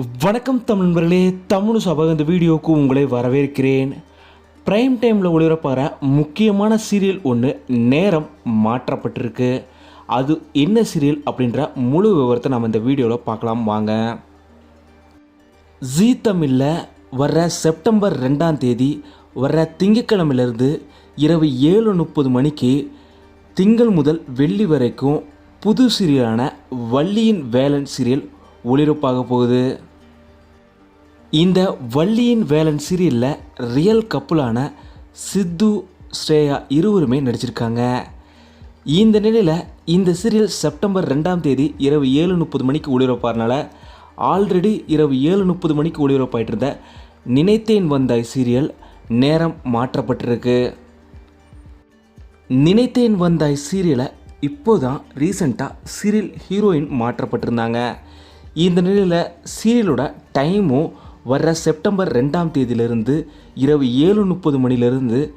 வணக்கம் தமிழ் நண்பர்களே தமிழ் சபக இந்த வீடியோவுக்கு உங்களை வரவேற்கிறேன். ப்ரைம் டைமில் ஒளிபரப்பாகிற முக்கியமான சீரியல் ஒன்று நேரம் மாற்றப்பட்டிருக்கு. அது என்ன சீரியல் அப்படின்ற முழு விவரத்தை நம்ம இந்த வீடியோவில் பார்க்கலாம் வாங்க. ஜீ தமிழில் வர்ற செப்டம்பர் ரெண்டாம் தேதி வர்ற திங்கட்கிழமையிலிருந்து இரவு ஏழு முப்பது மணிக்கு திங்கள் முதல் வெள்ளி வரைக்கும் புது சீரியலான வள்ளியின் வேலன் சீரியல் ஒளிரப்பாக போகுது. இந்த வள்ளியின் வேலன் சீரியலில் ரியல் கப்புளான சித்து ஸ்ரேயா இருவருமே நடிச்சிருக்காங்க. இந்த நிலையில் இந்த சீரியல் செப்டம்பர் ரெண்டாம் தேதி இரவு ஏழு முப்பது மணிக்கு ஒளிபரப்பாறனால ஆல்ரெடி இரவு ஏழு முப்பது மணிக்கு ஒளிபரப்பாயிட்டு இருந்த நினைத்தேன் வந்தாய் சீரியல் நேரம் மாற்றப்பட்டிருக்கு. நினைத்தேன் வந்தாய் சீரியலை இப்போ தான் ரீசண்டாக சீரியல் ஹீரோயின் மாற்றப்பட்டிருந்தாங்க. இந்த நிலையில் சீரியலோட டைமும் வர்ற செப்டம்பர் ரெண்டாம் தேதியிலிருந்து இரவு ஏழு முப்பது மணிலிருந்து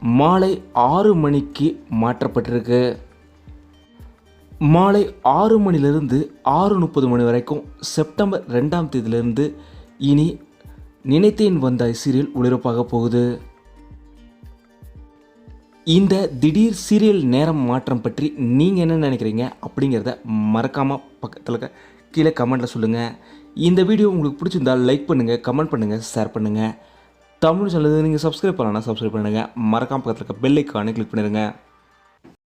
மாலை ஆறு மணிக்கு மாற்றப்பட்டிருக்கு. மாலை ஆறு மணிலிருந்து ஆறு முப்பது மணி வரைக்கும் செப்டம்பர் ரெண்டாம் தேதியிலிருந்து இனி நினைத்தேன் வந்த சீரியல் ஒளிபரப்பாக போகுது. இந்த திடீர் சீரியல் நேரம் மாற்றம் பற்றி நீங்கள் என்ன நினைக்கிறீங்க அப்படிங்கிறத மறக்காமல் பக்கத்தில் இருக்க கீழே கமெண்ட்டில் சொல்லுங்கள் இந்த வீடியோ உங்களுக்கு பிடிச்சிருந்தால் லைக் பண்ணுங்கள் கமெண்ட் பண்ணுங்கள் ஷேர் பண்ணுங்கள் தமிழ் சொல்லுது நீங்கள் சப்ஸ்கிரைப் பண்ணலாம் சப்ஸ்கிரைப் பண்ணுங்கள் மறக்காமல் பக்கத்தில் இருக்க பெல் ஐக்கானை கிளிக் பண்ணிடுங்க